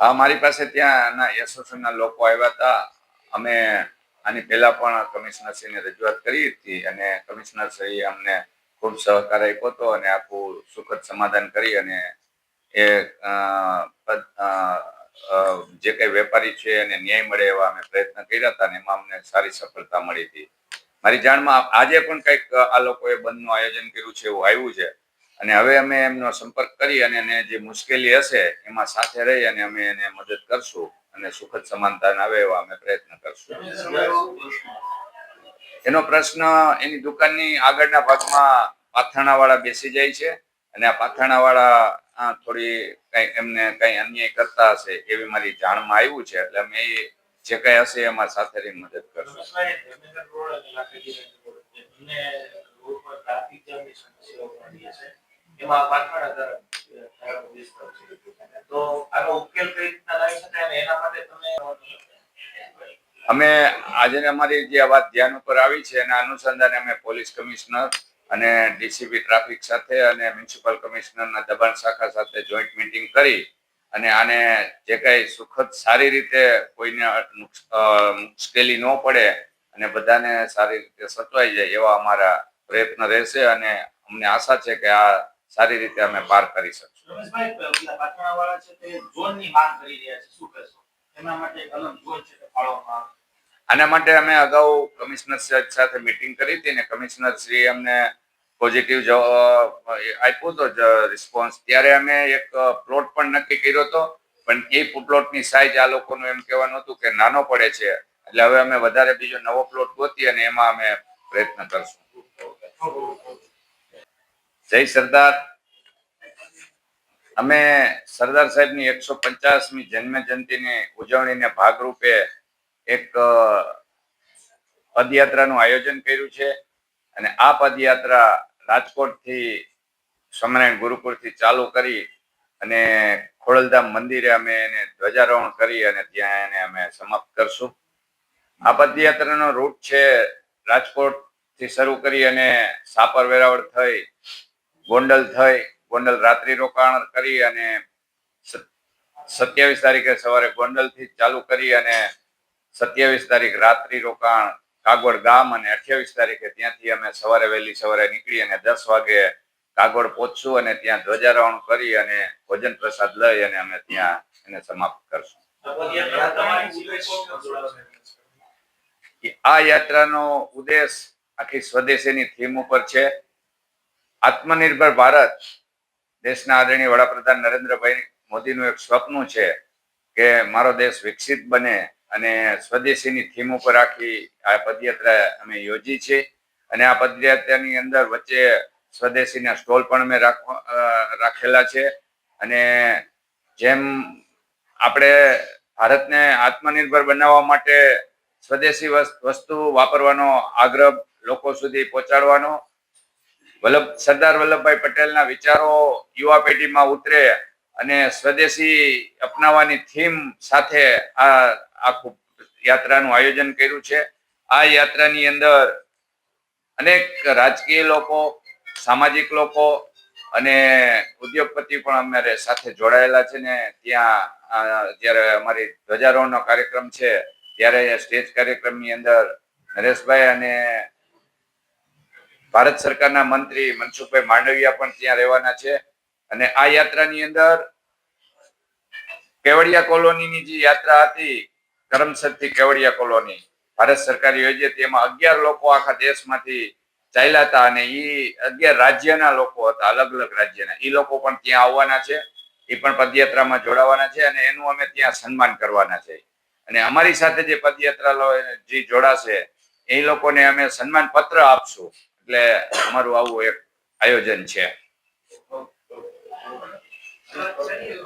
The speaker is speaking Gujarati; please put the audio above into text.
હા, મારી પાસે ત્યાંના એસોસિએશનના લોકો આવ્યા હતા. અમે આની પહેલા પણ કમિશનરશ્રીને રજૂઆત કરી હતી અને કમિશનરશ્રીએ અમને ખૂબ સહકાર આપ્યો હતો અને આખું સુખદ સમાધાન કરી અને એ જે કંઈ વેપારી છે એને ન્યાય મળે એવા અમે પ્રયત્ન કર્યા હતા અને એમાં અમને સારી સફળતા મળી હતી. મારી જાણમાં આજે પણ કંઈક આ લોકોએ બંધનું આયોજન કર્યું છે એવું આવ્યું છે. અને હવે અમે એમનો સંપર્ક કરી અને એને જે મુશ્કેલી હશે, એમાં સાથે રહી અને અમે એને મદદ કરશું અને સુખદ સમાનતા આવે એવા અમે પ્રયત્ન કરશું. એનો પ્રશ્ન એની દુકાનની આગળના ભાગમાં પાથાણાવાળા બેસી જાય છે અને આ પાથાણાવાળા થોડી કઈ એમને કઈ અન્યાય કરતા હશે એવી મારી જાણમાં આવ્યું છે, એટલે અમે જે કઈ હશે એમાં સાથે રહી મદદ કરશું. પાછળ ધારાનો વિસ્તાર તો આનો ઉકેલ કઈ રીતના લાવી શકાય અને એના માટે તમે અમે આજે અમારી જે વાત ધ્યાન ઉપર આવી છે, એના અનુસંધાને અમે પોલીસ કમિશનર અને ડીસીપી ટ્રાફિક સાથે અને મ્યુનિસિપલ કમિશનરના દબાણ શાખા સાથે જોઈન્ટ મીટિંગ કરી અને આને જે કંઈ સુખદ સારી રીતે કોઈને મુશ્કેલી ન પડે અને બધાને સારી રીતે સચવાઈ જાય એવા અમારા પ્રયત્ન રહેશે અને અમને આશા છે કે આ સારી રીતે અમે પાર કરી શકશું. આના માટે અમે અગાઉ કમિશનર સાથે મીટિંગ કરી હતી ને કમિશનર શ્રી અમને પોઝિટિવ આપ્યો હતો રિસ્પોન્સ ત્યારે અમે એક પ્લોટ પણ નક્કી કર્યો હતો પણ એ પ્લોટની સાઇઝ આ લોકોનું એમ કહેવાનું હતું કે નાનો પડે છે. એટલે હવે અમે વધારે બીજો નવો પ્લોટ ગોતી અને એમાં અમે પ્રયત્ન કરશું. જય સરદાર. અમે સરદાર સાહેબની એકસો પચાસમી જન્મ જયંતિની ઉજવણીને ભાગરૂપે એક પદયાત્રાનું આયોજન કર્યું છે અને આ પદયાત્રા રાજકોટથી સ્વામિનારાયણ ગુરુકુળથી ચાલુ કરી અને ખોડલધામ મંદિરે અમે એને ધ્વજારોહણ કરી અને ત્યાં એને અમે સમાપ્ત કરશું. આ પદયાત્રાનો રૂટ છે રાજકોટથી શરૂ કરી અને સાપર વેરાવળ થઈ ગોંડલ થઈ, ગોંડલ રાત્રિ રોકાણ કરી અને સત્યાવીસ તારીખે સવારે ગોંડલથી ચાલુ કરી અને સત્યાવીસ તારીખ રાત્રિ રોકાણ કાગોડ ગામ અને અઠ્યાવીસ તારીખે ત્યાંથી અમે સવારે વહેલી સવારે નીકળી અને દસ વાગે કાગોડ પહોંચશું અને ત્યાં ધ્વજારોહણ કરી અને ભોજન પ્રસાદ લઈ અને અમે ત્યાં એને સમાપ્ત કરશું. આ યાત્રાનો ઉદ્દેશ આખી સ્વદેશીની થીમ ઉપર છે. આત્મનિર્ભર ભારત દેશના આદરણીય વડાપ્રધાન નરેન્દ્રભાઈ મોદીનું એક સ્વપ્ન છે કે મારો દેશ વિકસિત બને અને સ્વદેશીની થીમ ઉપર રાખી આ પદયાત્રા અમે યોજી છે. અને આ પદયાત્રાની અંદર વચ્ચે સ્વદેશીના સ્ટોલ પણ અમે રાખેલા છે. અને જેમ આપણે ભારતને આત્મનિર્ભર બનાવવા માટે સ્વદેશી વસ- વસ્તુ વાપરવાનો આગ્રહ લોકો સુધી પહોંચાડવાનો વલ્લભ, સરદાર વલ્લભભાઈ પટેલના વિચારો યુવા પેઢીમાં ઉતરે અને સ્વદેશી અપનાવવાની થીમ સાથે આ આખું યાત્રાનું આયોજન કર્યું છે. આ યાત્રાની અંદર અનેક રાજકીય લોકો, સામાજિક લોકો અને ઉદ્યોગપતિ પણ અમારે સાથે જોડાયેલા છે ને ત્યાં જ્યારે અમારી ધ્વજારોહણનો કાર્યક્રમ છે, ત્યારે સ્ટેજ કાર્યક્રમની અંદર નરેશભાઈ અને ભારત સરકારના મંત્રી મનસુખભાઈ માંડવિયા પણ ત્યાં રહેવાના છે. અને આ યાત્રાની અંદર કેવડિયા કોલોનીની જે યાત્રા હતી, કરમસદથી કેવડિયા કોલોની, ભારત સરકાર યોજે તેમાં અગિયાર લોકો આખા દેશમાંથી ચાલ્યા હતા અને એ અગિયાર રાજ્યના લોકો હતા, અલગ અલગ રાજ્યના. એ લોકો પણ ત્યાં આવવાના છે એ પણ પદયાત્રામાં જોડાવાના છે અને એનું અમે ત્યાં સન્માન કરવાના છે. અને અમારી સાથે જે પદયાત્રા જે જોડાશે, એ લોકોને અમે સન્માન પત્ર આપશું. એટલે અમારું આવું એક આયોજન છે.